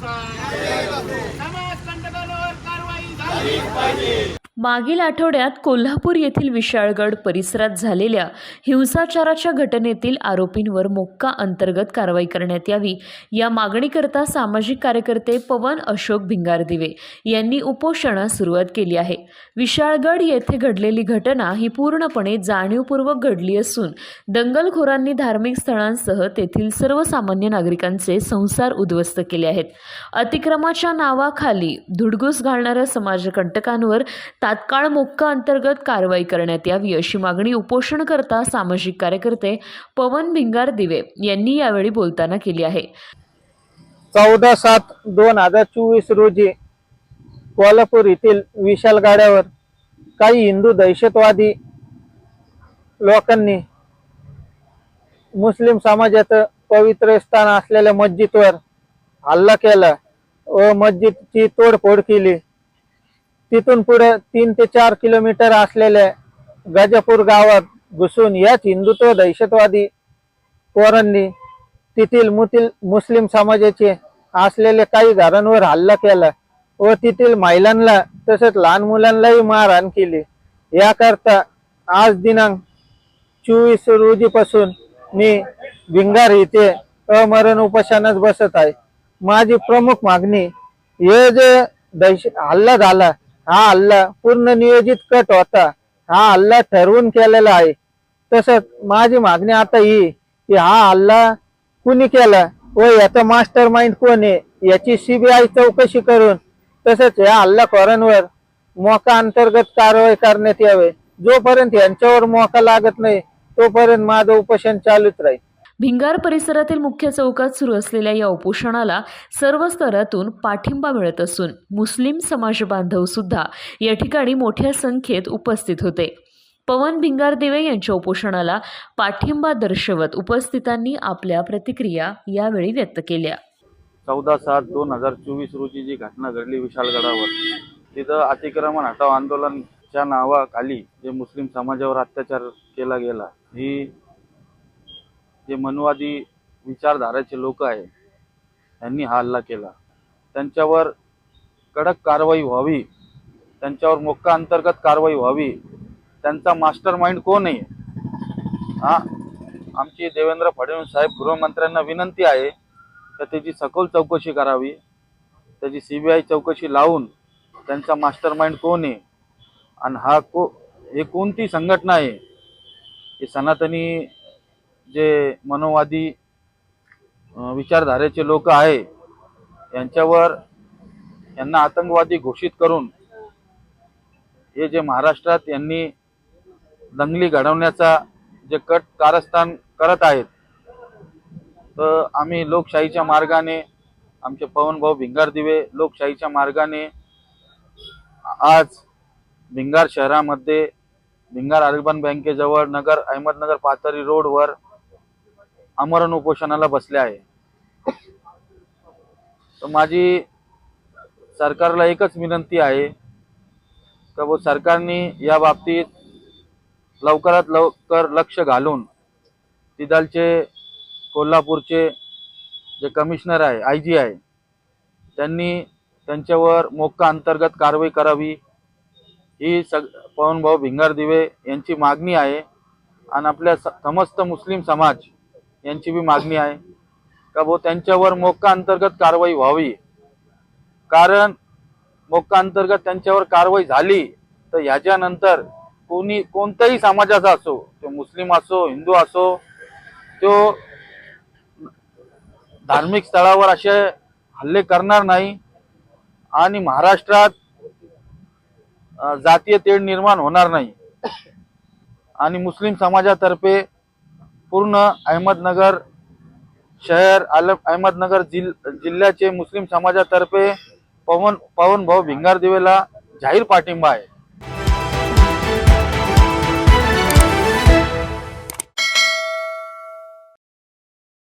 समाज कंटकांवर कारवाई झाली पाहिजे मागील आठवड्यात कोल्हापूर येथील विशाळगड परिसरात झालेल्या हिंसाचाराच्या घटनेतील आरोपींवर मोक्का अंतर्गत कारवाई करण्यात यावी. या मागणीकरता सामाजिक कार्यकर्ते पवन अशोक भिंगारदिवे यांनी उपोषणास सुरुवात केली आहे. विशाळगड येथे घडलेली घटना ही पूर्णपणे जाणीवपूर्वक घडली असून दंगलखोरांनी धार्मिक स्थळांसह तेथील सर्वसामान्य नागरिकांचे संसार उद्ध्वस्त केले आहेत. अतिक्रमाच्या नावाखाली धुडगूस घालणाऱ्या समाजकंटकांवर तात्काळ मोक्का अंतर्गत कारवाई करण्यात यावी अशी मागणी उपोषणकर्ता सामाजिक कार्यकर्ते पवन भिंगार दिवे यांनी यावेळी बोलताना केली आहे. चौदा सात दोन हजार चोवीस रोजी कोल्हापूर येथील विशाल गाड्यावर काही हिंदू दहशतवादी लोकांनी मुस्लिम समाजाचं पवित्र स्थान असलेल्या मस्जिदवर हल्ला केला व मस्जिदची तोडफोड केली. तिथून पुढे तीन ते चार किलोमीटर असलेल्या गजापूर गावात घुसून याच हिंदुत्व दहशतवादी पोरांनी तेथील मुतील मुस्लिम समाजाचे असलेल्या काही घरांवर हल्ला केला व तेथील महिलांना तसेच लहान मुलांनाही मारहाण केली. याकरता आज दिनांक चोवीस रोजीपासून मी भिंगार येथे अमरण उपोषणास बसत आहे. माझी प्रमुख मागणी हे जे दहश हल्ला झाला हा हल्ला पूर्ण नियोजित कट होता. हा हल्ला ठरवून केलेला आहे. तसंच माझी मागणी आता ही की हा हल्ला कुणी केला व याचा मास्टर माइंड कोण आहे याची सीबीआय चौकशी करून तसंच या हल्लाखोरांवर मोका अंतर्गत कारवाई करण्यात यावे. जोपर्यंत यांच्यावर मोका लागत नाही तोपर्यंत माझं उपोषण चालूच राहील. भिंगार परिसरातील मुख्य चौकात सुरू असलेल्या या उपोषणाला सर्व स्तरातून पाठिंबा मिळत असून मुस्लिम समाज बांधव सुद्धा या ठिकाणी मोठ्या संख्येत उपस्थित होते. पवन भिंगार दिवे यांच्या उपोषणाला पाठिंबा दर्शवत उपस्थितांनी आपल्या प्रतिक्रिया यावेळी व्यक्त केल्या. चौदा सात दोन हजार चोवीस रोजी जी घटना घडली विशालगडावर तिथं अतिक्रमण हटाव आंदोलनच्या नावाखाली जे मुस्लिम समाजावर अत्याचार केला गेला ही जे मनवादी विचारधाराचे लोक आहे यांनी हा हल्ला केला. त्यांच्यावर कडक कारवाई व्हावी त्यांच्यावर मोक्का अंतर्गत कारवाई व्हावी त्यांचा मास्टर माइंड कोण आहे? हा? आमची देवेंद्र फडणवीस साहेब गृहमंत्र्यांना विनंती आहे तर त्याची सखोल चौकशी करावी? त्याची सी बी आय चौकशी लावून त्यांचा मास्टर माइंड कोण आहे? आणि हा को हे कोणती संघटना आहे? हे सनातनी जे मनोवादी विचारधारेचे लोक आहे यांच्यावर यांना आतंकवादी घोषित करून हे जे महाराष्ट्रात यांनी दंगली घडवण्याचा जे कट कारस्थान करत आहेत तर आम्ही लोकशाहीच्या मार्गाने आमचे पवनभाऊ भिंगार दिवे लोकशाहीच्या मार्गाने आज भिंगार शहरामध्ये भिंगार अर्बन बँकेजवळ नगर अहमदनगर पाथरी रोडवर आमरण उपोषणाला बसले आहे. तर माझी सरकारला एकच विनंती आहे का व सरकारने या बाबतीत लवकरात लवकर लक्ष घालून तिदालचे कोल्हापूरचे जे कमिशनर आहे आय जी आहे त्यांनी त्यांच्यावर मोक्का अंतर्गत कारवाई करावी. ही सग पवनभाऊ भिंगार दिवे यांची मागणी आहे. आणि आपल्या स- समस्त मुस्लिम समाज यांची बी मागणी आहे. का भाऊ त्यांच्यावर मोक्का अंतर्गत कारवाई व्हावी? कारण मोक्का अंतर्गत त्यांच्यावर कारवाई झाली तर ह्याच्यानंतर कोणी कोणत्याही समाजाचा असो तो मुस्लिम असो हिंदू असो तो धार्मिक स्थळावर असे हल्ले करणार नाही आणि महाराष्ट्रात जातीय तेढ निर्माण होणार नाही. आणि मुस्लिम समाजातर्फे पूर्ण अहमदनगर शहर आलम अहमदनगर जिल जिल्ह्याचे मुस्लिम समाजातर्फे पवन पवन भाऊ भिंगार जाहीर पाठिंबा आहे.